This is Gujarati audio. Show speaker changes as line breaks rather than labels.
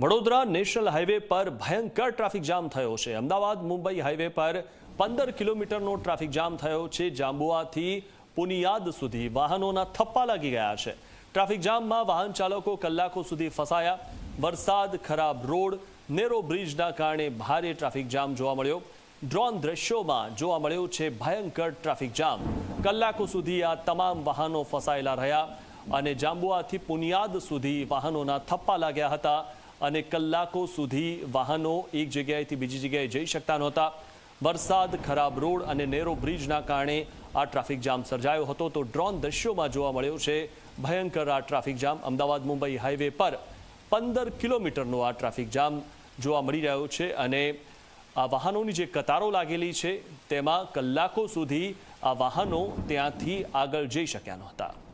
વડોદરા નેશનલ હાઈવે પર ભયંકર ટ્રાફિક જામ થયો છે. અમદાવાદ, મુંબઈ હાઈવે પર પંદર કિલોમીટરનો ટ્રાફિક જામ થયો છે. જાંબુઆથી પુનિયાદ સુધી વાહનોના થપ્પા લાગી ગયા છે. ટ્રાફિક જામમાં વાહન ચાલકો કલાકો સુધી ફસાયા. વરસાદ, ખરાબ રોડ, નેરો બ્રિજના કારણે ભારે ટ્રાફિક જામ જોવા મળ્યો. ડ્રોન દ્રશ્યોમાં જોવા મળ્યું છે ભયંકર ટ્રાફિક જામ. કલાકો સુધી આ તમામ વાહનો ફસાયેલા રહ્યા અને જાંબુઆથી પુનિયાદ સુધી વાહનોના થપ્પા લાગ્યા હતા. અને કલાકો સુધી વાહનો એક જગ્યાએથી બીજી જગ્યાએ જઈ શકતા નહોતા. વરસાદ, ખરાબ રોડ અને નેરો બ્રિજના કારણે આ ટ્રાફિક જામ સર્જાયો હતો તો ડ્રોન દ્રશ્યોમાં જોવા મળ્યો છે ભયંકર આ traffic jam. Ahmedabad, Mumbai highway પર પંદર કિલોમીટરનો આ ટ્રાફિક જામ જોવા મળી રહ્યો છે અને આ વાહનોની જે કતારો લાગેલી છે તેમાં કલાકો સુધી આ વાહનો ત્યાંથી આગળ જઈ શક્યા નહોતા.